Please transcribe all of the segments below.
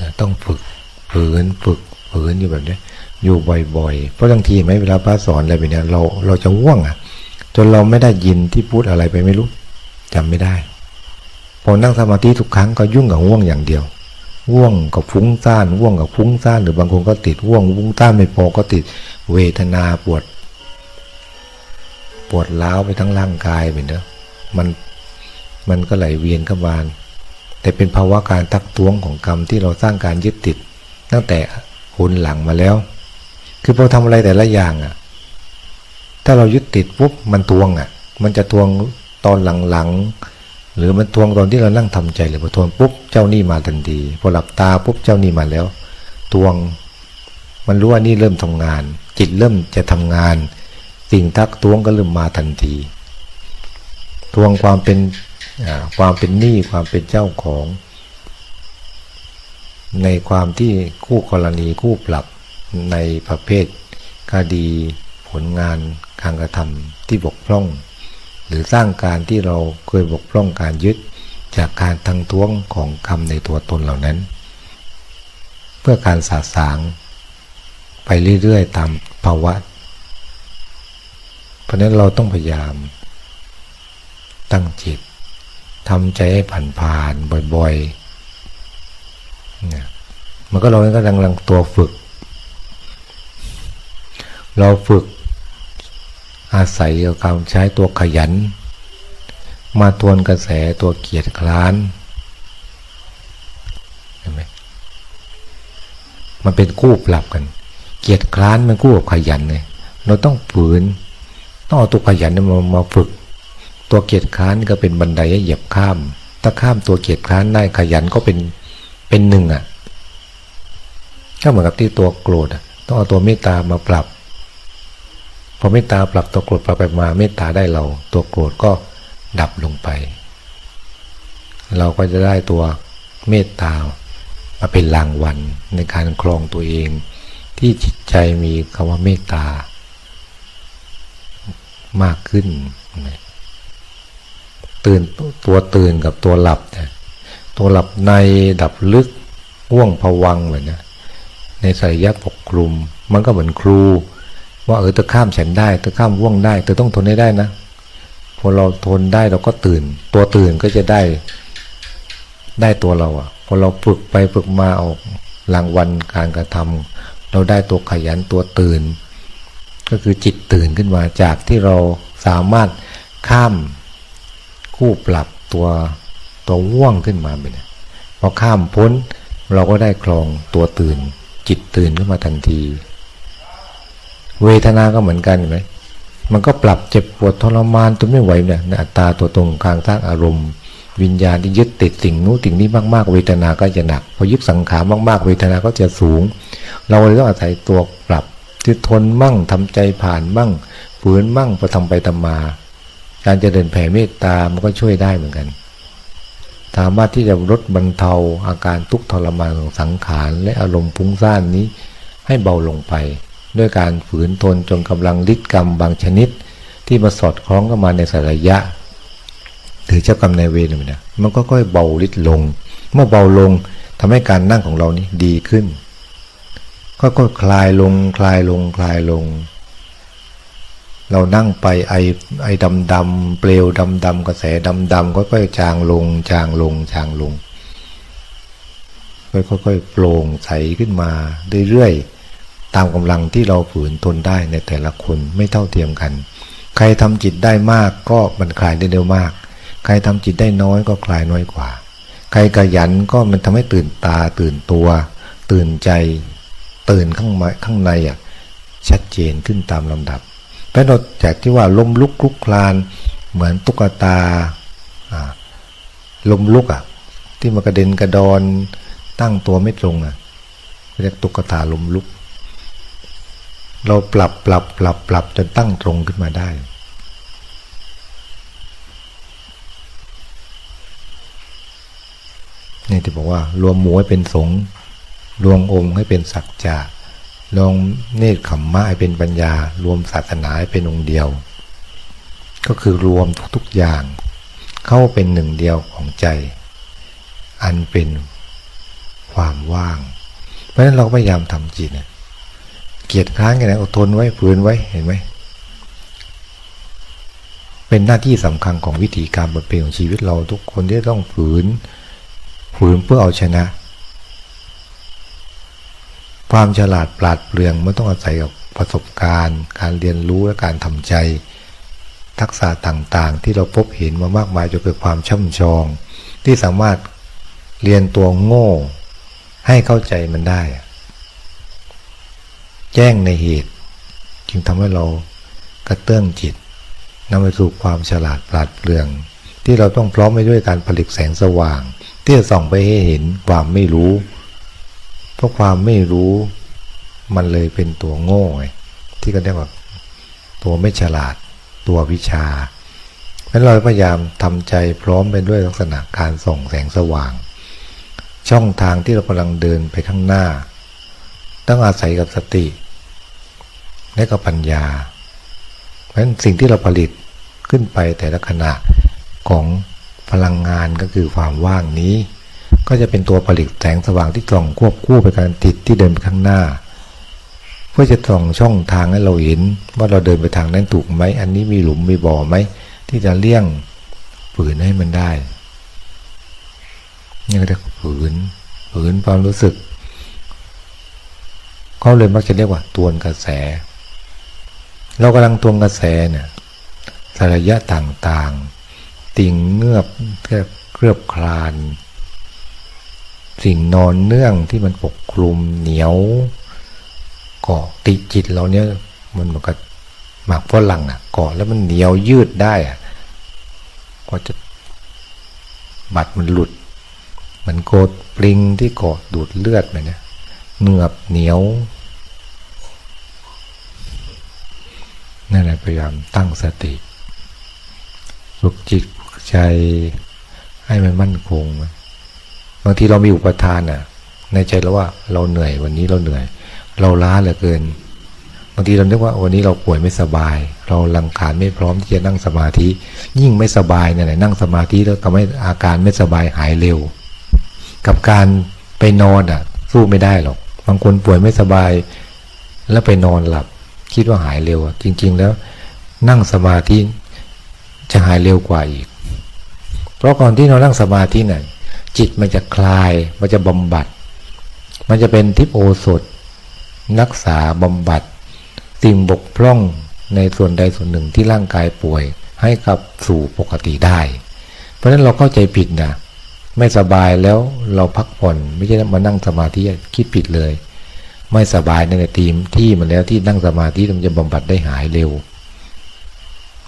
นะต้องฝึกฝืนฝึกฝืนอยู่แบบนี้อยู่บ่อยๆ เพราะบางทีไหมเวลาพระสอนอะไรแบบนี้เราเราจะง่วงอะ จนเราไม่ได้ยินที่พูดอะไรไปไม่รู้จำไม่ได้ พอนั่งสมาธิทุกครั้งก็ยุ่งกับง่วงอย่างเดียวง่วงกับฟุ้งซ่านง่วงกับฟุ้งซ่านหรือบางคนก็ติดง่วงฟุ้งซ่านไม่พอก็ติดเวทนาปวด ปวดล้าวไปทั้งร่างกายไปเนอะมันมันก็ไหลเวียนเข้ามา แต่เป็นภาวะการตักท้วงของกรรมที่เราสร้างการยึดติด ตั้งแต่หุนหลังมาแล้ว คือพอทำอะไรแต่ละอย่างอะ ถ้าเรายึดติดปุ๊บมันทวงอะ มันจะทวงตอนหลังๆหรือมันทวงตอนที่เรานั่งทำใจหรือพอทวงปุ๊บเจ้านี่มาทันทีพอหลับตาปุ๊บเจ้านี่มาแล้ว ทวง มันรู้ว่านี่เริ่มทำงาน จิตเริ่มจะทำงาน สิ่งทักท้วงก็เริ่มมาทันที ทวงความเป็น ความเป็นหนี้ความเป็นเจ้าของ ในความที่คู่กรณีคู่ปรับในประเภทคดีผลงานการกระทำที่บกพร่อง หรือสร้างการที่เราเคยบกพร่องการยึดจากการทั้งท้วงของกรรมในตัวตนเหล่านั้น เพื่อการสาสางไปเรื่อยๆตามภาวะ เพราะนั้นเราต้องพยายามตั้งจิต ทำใจให้ผ่านผ่านบ่อยๆเนี่ยมันก็เราก็กำลังตัวฝึก เราฝึกอาศัยกับการใช้ตัวขยัน มาทวนกระแสตัวเกียรติคร้านเห็นไหมมันเป็นคู่ปรับกัน เกียรติคร้านมันคู่กับขยันเลยเราต้องฝืน ต้องเอาตัวขยันมามาฝึก ตัวเกียรติค้านก็เป็นบันไดให้เหยียบข้าม ถ้าข้ามตัวเกียรติค้านได้ขยันก็เป็นเป็นหนึ่งอะก็เหมือนกับที่ตัวโกรธต้องเอาตัวเมตตามาปรับ พอเมตตาปรับตัวโกรธปรับไปมาเมตตาได้เรา ตัวโกรธก็ดับลงไป เราก็จะได้ตัวเมตตามาเป็นรางวัลในการครองตัวเอง ที่จิตใจมีคำว่าเมตตามากขึ้น ตื่นตัวตื่นกับตัวหลับเนี่ยตัวหลับในดับลึกว่วงผวังแบบนี้ในสายยักปกคลุม มันก็เหมือนครู ว่าเออเธอข้ามฉันได้เธอข้ามว่วงได้เธอต้องทนให้ได้นะพอเราทนได้เราก็ตื่น ตัวตื่นก็จะได้ได้ตัวเราอะพอเราฝึกไปฝึกมาออกรางวัลการกระทำเราได้ตัวขยันตัวตื่น ก็คือจิตตื่นขึ้นมาจากที่เราสามารถข้าม คู่ปรับตัวตัวว่วงขึ้นมาไปเนี่ยพอข้ามพ้นเราก็ได้คลองตัวตื่น จิตตื่นขึ้นมาทันที เวทนาก็เหมือนกันไหมมันก็ปรับเจ็บปวดทรมานจนไม่ไหวเนี่ยอัตตาตัวตรงกลางสร้างอารมณ์ วิญญาณที่ยึดติดสิ่งนู้นสิ่งนี้มากๆ เวทนาก็จะหนักพอยึดสังขารมากๆ เวทนาก็จะสูง เราเลยต้องอาศัยตัวปรับที่ทนมั่งทำใจผ่านมั่งฝืนมั่งประทำไปทำมา การเจริญแผ่เมตตามันก็ช่วยได้เหมือนกันสามารถที่จะลดบรรเทาอาการทุกข์ทรมานของสังขารและอารมณ์พุ่งซ่านนี้ให้เบาลงไป ด้วยการฝืนทนจนกำลังฤทธิ์กรรมบางชนิด ที่มาสอดคล้องกันมาในสระยะถือเจ้ากรรมในเวรเนี่ยมันก็ค่อยเบาฤทธิ์ลง เมื่อเบาลงทำให้การนั่งของเรานี้ดีขึ้นก็ค่อยคลายลงคลายลงคลายลง เรานั่งไปไอไอดำดำเปลวดำดำกระแสดำดำค่อยๆจางลง จางลง จางลง ค่อยๆโปร่งใสขึ้นมาเรื่อยๆตามกำลังที่เราฝืนทนได้ในแต่ละคนไม่เท่าเทียมกัน ใครทำจิตได้มากก็มันคลายได้เร็วมาก ใครทำจิตได้น้อยก็คลายน้อยกว่า ใครขยันก็มันทำให้ตื่นตาตื่นตัว ตื่นใจ ตื่นข้างข้างในอะชัดเจนขึ้นตามลำดับ เพราะนอกจากที่ว่าล้มลุกคลุกคลาน เหมือนตุ๊กตาล้มลุกอะที่มันกระเด็นกระดอนตั้งตัวไม่ตรงอะเรียกตุ๊กตาล้มลุก เราปรับปรับปรับปรับจนตั้งตรงขึ้นมาได้ นี่ที่บอกว่ารวมหมูให้เป็นสงรวมองค์ให้เป็นสัจจะ ลองเนตรขมมะให้เป็นปัญญา รวมศาสนาให้เป็นองค์เดียว ก็คือรวมทุกๆอย่าง เข้าเป็นหนึ่งเดียวของใจ อันเป็นความว่าง เพราะฉะนั้นเราพยายามทำจิตเนี่ยเกียรติค้านกันนะอดทนไว้ฝืนไว้เห็นไหมเป็นหน้าที่สำคัญของวิธีการบทเพลงของชีวิตเราทุกคนที่ต้องฝืนฝืนเพื่อเอาชนะ ความฉลาดปราดเปรื่องมันต้องอาศัยกับประสบการณ์ การเรียนรู้และการทำใจ ทักษะต่างๆ ที่เราพบเห็นมามากมายจนเกิดความช่ำชอง ที่สามารถเรียนตัวโง่ ให้เข้าใจมันได้ แจ้งในเหตุ จึงทำให้เรากระเตื้องจิตนำไปสู่ความฉลาดปราดเปรื่อง ที่เราต้องพร้อมไปด้วยการผลิตแสงสว่าง ที่จะส่องไปให้เห็นความไม่รู้ เพราะความไม่รู้มันเลยเป็นตัวโง่ไงที่ก็เรียกว่าตัวไม่ฉลาดตัววิชาเพราะเราพยายามทำใจพร้อมไปด้วยลักษณะการส่องแสงสว่าง ช่องทางที่เรากำลังเดินไปข้างหน้า ต้องอาศัยกับสติ และกับปัญญา เพราะฉะนั้นสิ่งที่เราผลิตขึ้นไปแต่ละขณะของพลังงานก็คือความว่างนี้ ก็จะเป็นตัวผลิตแสงสว่างที่ส่องควบคู่ไปกับติดที่เดินไปข้างหน้า เพื่อจะส่องช่องทางให้เราเห็น ว่าเราเดินไปทางนั้นถูกไหม อันนี้มีหลุมมีบ่อไหม ที่จะเลี่ยงฝืนให้มันได้นี่ก็เรียกฝืนฝืนความรู้สึกเขาเลยมักจะเรียกว่าตวนกระแส เรากำลังตวนกระแสเนี่ยสระยะต่างๆ ติ่งเงือบเคลือบคลาน สิ่งนอนเนื่องที่มันปกคลุมเหนียวเกาะติดจิตเราเนี่ยมันเหมือนกับหมากฝรั่งอะเกาะแล้วมันเหนียวยืดได้อะก็จะบัดมันหลุด มันโกดปลิงที่เกาะดูดเลือดไปเนี่ยเนือบเหนียวนั่นแหละพยายามตั้งสติฝึกจิตใจให้มันมั่นคงบางทีเรามีอุปทานอะ ในใจเราว่าเราเหนื่อยวันนี้เราเหนื่อย เราล้าเหลือเกินบางทีเราคิดว่าวันนี้เราป่วยไม่สบาย เราลังขานไม่พร้อมที่จะนั่งสมาธิ ยิ่งไม่สบายเนี่ยนั่งสมาธิแล้วทำให้อาการไม่สบายหายเร็ว กับการไปนอนอะ สู้ไม่ได้หรอกบางคนป่วยไม่สบาย แล้วไปนอนหลับ คิดว่าหายเร็วจริง ๆ แล้วนั่งสมาธิจะหายเร็วกว่าอีก เพราะก่อนที่เรานั่งสมาธิเนี่ย จิตมันจะคลาย มันจะบำบัด มันจะเป็นทิพโอสถรักษาบำบัด สิ่งบกพร่องในส่วนใดส่วนหนึ่งที่ร่างกายป่วย ให้กลับสู่ปกติได้ เพราะฉะนั้นเราเข้าใจผิดนะไม่สบายแล้วเราพักผ่อนไม่ใช่มานั่งสมาธิคิดผิดเลย ไม่สบายในทีมที่มันแล้วที่นั่งสมาธิมันจะบำบัดได้หายเร็ว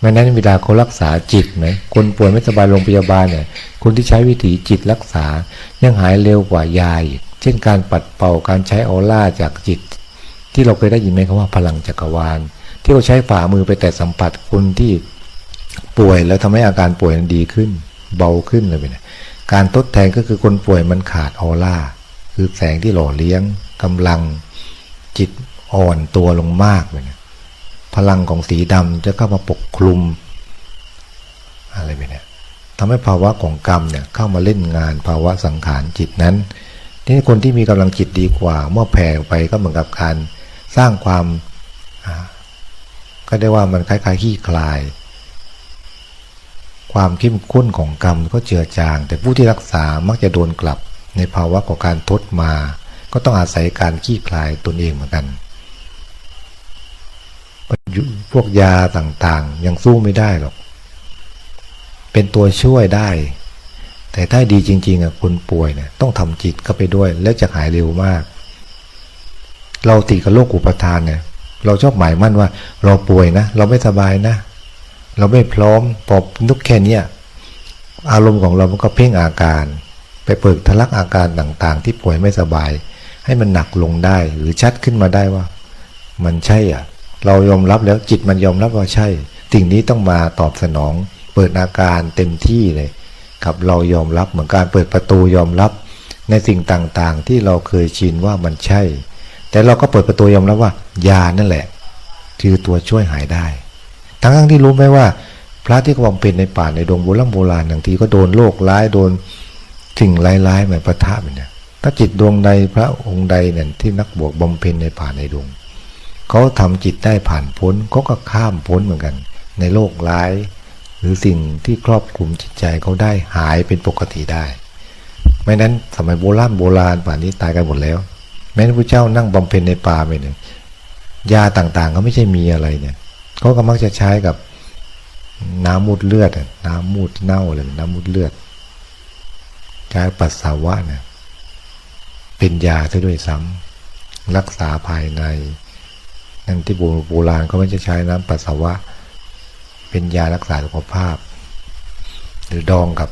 แม้นั้นเวลาเขารักษาจิตไหมคนป่วยไม่สบายโรงพยาบาลเนี่ยคนที่ใช้วิถีจิตรักษายังหายเร็วกว่ายาอีกเช่นการปัดเป่าการใช้ออร่าจากจิต ที่เราเคยได้ยินไหมคำว่าพลังจักรวาล ที่เราใช้ฝ่ามือไปแต่สัมผัสคนที่ป่วยแล้วทำให้อาการป่วยมันดีขึ้น เบาขึ้นเลยไปเนี่ยการทดแทนก็คือคนป่วยมันขาดออร่าคือแสงที่หล่อเลี้ยงกำลังจิตอ่อนตัวลงมากเลยเนี่ย พลังของสีดำจะเข้ามาปกคลุม อะไรไปเนี่ยทำให้ภาวะของกรรมเนี่ยเข้ามาเล่นงานภาวะสังขารจิตนั้นทีนี้คนที่มีกำลังจิตดีกว่า เมื่อแผ่ไปก็เหมือนกับการสร้างความก็ได้ว่ามันคล้ายๆขี้คลาย ความเข้มข้นของกรรมก็เจือจาง แต่ผู้ที่รักษามักจะโดนกลับ ในภาวะของการทดมา ก็ต้องอาศัยการขี้คลายตนเองเหมือนกัน พวกยาต่างๆ ยังสู้ไม่ได้หรอก เป็นตัวช่วยได้ แต่ถ้าดีจริง ๆอะคนป่วยเนี่ยต้องทำจิตเข้าไปด้วย แล้วจะหายเร็วมาก เราติดกับโรคอุปทานเนี่ย เราชอบหมายมั่นว่า เราป่วยนะ เราไม่สบายนะ เราไม่พร้อมพอนุกแค่นี้อารมณ์ของเรามันก็เพ่งอาการ ไปเปิดทะลักอาการต่างๆ ที่ป่วยไม่สบาย ให้มันหนักลงได้หรือชัดขึ้นมาได้ว่า มันใช่อะ เรายอมรับแล้วจิตมันยอมรับว่าใช่ สิ่งนี้ต้องมาตอบสนอง เปิดอาการเต็มที่เลยกับเรายอมรับเหมือนการเปิดประตูยอมรับ ในสิ่งต่างๆ ที่เราเคยชินว่ามันใช่ แต่เราก็เปิดประตูยอมรับว่ายานั่นแหละ คือตัวช่วยหายได้ ทั้งที่รู้ไหมว่า พระที่กำลังเป็นในป่าในดงโบราณโบราณบางทีก็โดนโรคร้ายโดนสิ่งร้ายๆเหมือนประทะแบบนี้ถ้าจิตดวงใดพระองค์ใดเนี่ยที่นักบวชบำเพ็ญในป่าในดง เขาทำจิตได้ผ่านพ้นเขาก็ข้ามพ้นเหมือนกัน ในโลกร้าย หรือสิ่งที่ครอบคลุมจิตใจเขาได้หายเป็นปกติได้ไม่นั้นสมัยโบราณโบราณป่านนี้ตายกันหมดแล้ว แม้พระเจ้านั่งบำเพ็ญในป่าไปเนี่ยยาต่างๆ ก็ไม่ใช่มีอะไรเนี่ยเขาก็มักจะใช้กับน้ำมูดเลือดน้ำมูดเน่าเลยน้ำมูดเลือดใช้ปัสสาวะเนี่ยเป็นยาซะด้วยซ้ำรักษาภายใน นั่นที่โบราณเขาไม่จะใช้น้ำปัสสาวะ เป็นยารักษาสุขภาพ หรือดองกับ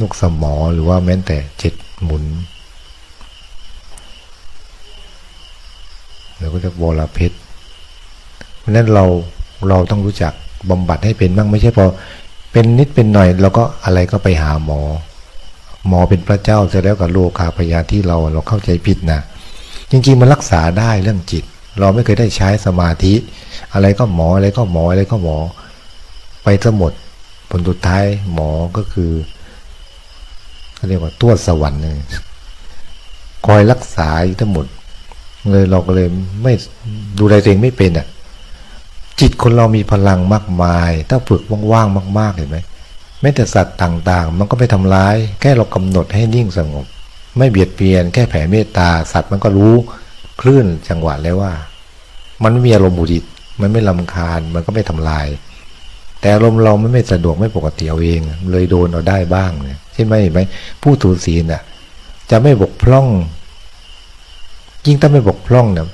ลูกสมอหรือว่าแม้แต่เจ็ดหมุนเราก็จะวรเพชรเพราะนั้นเราเราต้องรู้จักบำบัดให้เป็นบ้างไม่ใช่พอเป็นนิดเป็นหน่อยเราก็อะไรก็ไปหาหมอ หมอเป็นพระเจ้าเสร็จแล้วกับโลคาพยาที่เราเราเข้าใจผิดนะจริงๆมันรักษาได้เรื่องจิต เราไม่เคยได้ใช้สมาธิ อะไรก็หมออะไรก็หมออะไรก็หมอ ไปทั้งหมดผลสุดท้ายหมอก็คือเขาเรียกว่าตัวสวรรค์เลยคอยรักษาทั้งหมด เลยเราก็เลยไม่ดูแลตัวเองไม่เป็นอะ จิตคนเรามีพลังมากมาย ถ้าฝึกว่างๆมาก ๆเห็นไหมแม้แต่สัตว์ต่างๆ มันก็ไม่ทำร้าย แค่เรากำหนดให้นิ่งสงบ ไม่เบียดเบียน แค่แผ่เมตตา สัตว์มันก็รู้ คลื่นจังหวะแล้วว่า มันไม่มีอารมณ์บุดิตมันไม่ลำคาญมันก็ไม่ทำลาย แต่อารมณ์เราไม่ไม่สะดวกไม่ปกติเอาเอง เลยโดนเอาได้บ้างเนี่ยใช่ไหมไหมผู้ถูศีลน่ะ จะไม่บกพร่อง ยิ่งถ้าไม่บกพร่องเนี่ย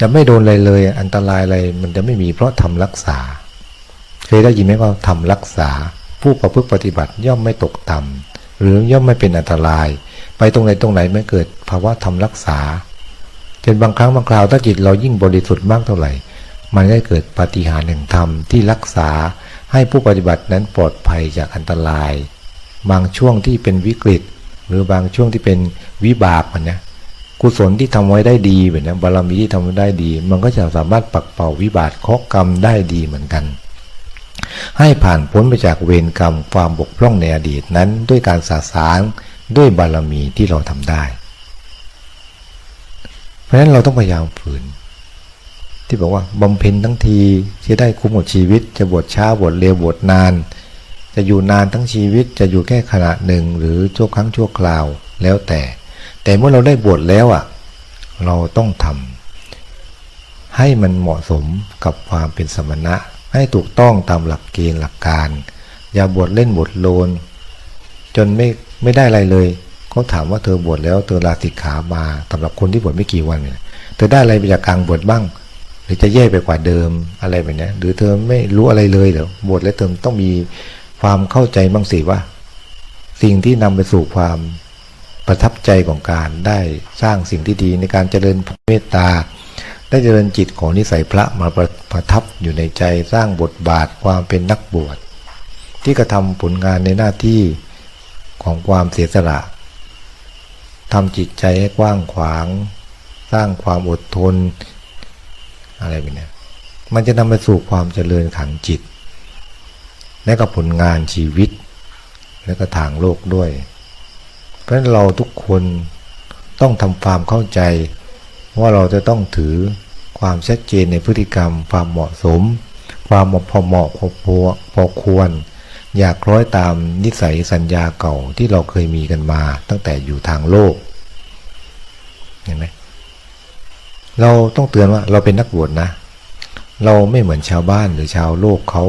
จะไม่โดนอะไรเลย อันตรายอะไรมันจะไม่มีเพราะทำรักษา เคยได้ยินไหมว่าทำรักษา ผู้ประพฤติปฏิบัติย่อมไม่ตกต่ำหรือย่อมไม่เป็นอันตราย ไปตรงไหนตรงไหนไม่เกิดภาวะทำรักษา จนบางครั้งบางคราวถ้าจิตเรายิ่งบริสุทธิ์มากเท่าไหร่ มันก็เกิดปาฏิหาริย์แห่งธรรมที่รักษาให้ผู้ปฏิบัตินั้นปลอดภัยจากอันตราย บางช่วงที่เป็นวิกฤต หรือบางช่วงที่เป็นวิบากมันนะกุศลที่ทำไว้ได้ดีแบบนี้บารมีที่ทำไว้ได้ดี มันก็จะสามารถปักเป่าวิบากเคาะกรรมได้ดีเหมือนกัน ให้ผ่านพ้นไปจากเวรกรรมความบกพร่องในอดีตนั้น ด้วยการสาสางด้วยบารมีที่เราทำได้ เพราะฉะนั้นเราต้องพยายามฝืน ที่บอกว่าบำเพ็ญทั้งทีจะได้คุ้มหมดชีวิต จะบวชช้าบวชเร็วบวชนาน จะอยู่นานทั้งชีวิตจะอยู่แค่ขณะหนึ่งหรือชั่วครั้งชั่วคราวแล้วแต่ แต่เมื่อเราได้บวชแล้วอะ เราต้องทำให้มันเหมาะสมกับความเป็นสมณะ ให้ถูกต้องตามหลักเกณฑ์หลักการ อย่าบวชเล่นบวชโลนจนไม่ไม่ได้อะไรเลย เขาถามว่าเธอบวชแล้วเธอลาสิกขามาสำหรับคนที่บวชไม่กี่วันเนี่ยเธอได้อะไรไปจากกลางบวชบ้าง หรือจะแย่ไปกว่าเดิมอะไรแบบนี้หรือเธอไม่รู้อะไรเลยเหรอบวชแล้วเธอต้องมีความเข้าใจบ้างสิว่า สิ่งที่นำไปสู่ความประทับใจของการได้สร้างสิ่งที่ดีในการเจริญเมตตา ได้เจริญจิตของนิสัยพระมาประประทับอยู่ในใจสร้างบทบาทความเป็นนักบวชที่กระทำผลงานในหน้าที่ของความเสียสละ ทำจิตใจให้กว้างขวาง สร้างความอดทน อะไรแบบนี้มันจะนำไปสู่ความเจริญขังจิต และก็ผลงานชีวิต และก็ทางโลกด้วย เพราะฉะนั้นเราทุกคนต้องทำความเข้าใจว่าเราจะต้องถือความชัดเจนในพฤติกรรม ความเหมาะสม ความพอเหมาะพอพอพอควร อยากคล้อยตามนิสัยสัญญาเก่าที่เราเคยมีกันมาตั้งแต่อยู่ทางโลก เห็นไหมเราต้องเตือนว่าเราเป็นนักบวชนะ เราไม่เหมือนชาวบ้านหรือชาวโลกเขา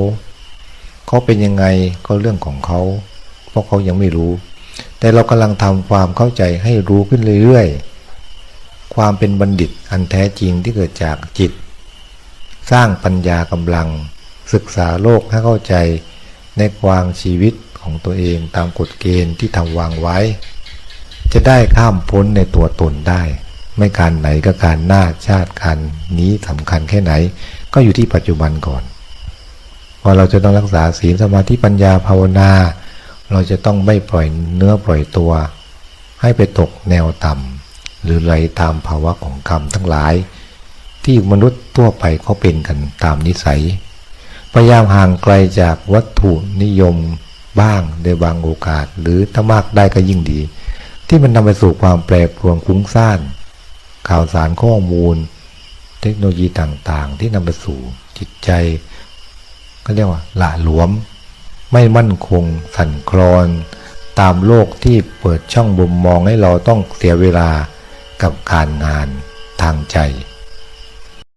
เขาเป็นยังไงก็เรื่องของเขา เพราะเขายังไม่รู้ แต่เรากำลังทำความเข้าใจให้รู้ขึ้นเรื่อยๆ ความเป็นบัณฑิตอันแท้จริงที่เกิดจากจิต สร้างปัญญากำลัง ศึกษาโลกให้เข้าใจ ในความชีวิตของตัวเองตามกฎเกณฑ์ที่ทำวางไว้ จะได้ข้ามพ้นในตัวตนได้ ไม่การไหนก็การหน้าชาติการนี้สำคัญแค่ไหน ก็อยู่ที่ปัจจุบันก่อนพอเราจะต้องรักษาศีลสมาธิปัญญาภาวนา เราจะต้องไม่ปล่อยเนื้อปล่อยตัว ให้ไปตกแนวต่ำหรือไหลตามภาวะของกรรมทั้งหลาย ที่มนุษย์ทั่วไปเขาเป็นกันตามนิสัย พยายามห่างไกลจากวัตถุนิยมบ้างในบางโอกาส หรือถ้ามากได้ก็ยิ่งดี ที่มันนำไปสู่ความแปรปรวนคุ้งซ่าน ข่าวสารข้อมูล เทคโนโลยีต่างๆ ที่นำไปสู่จิตใจก็เรียกว่าหละหลวม ไม่มั่นคง สั่นคลอน ตามโลกที่เปิดช่องบุมมองให้เราต้องเสียเวลากับการงานทางใจ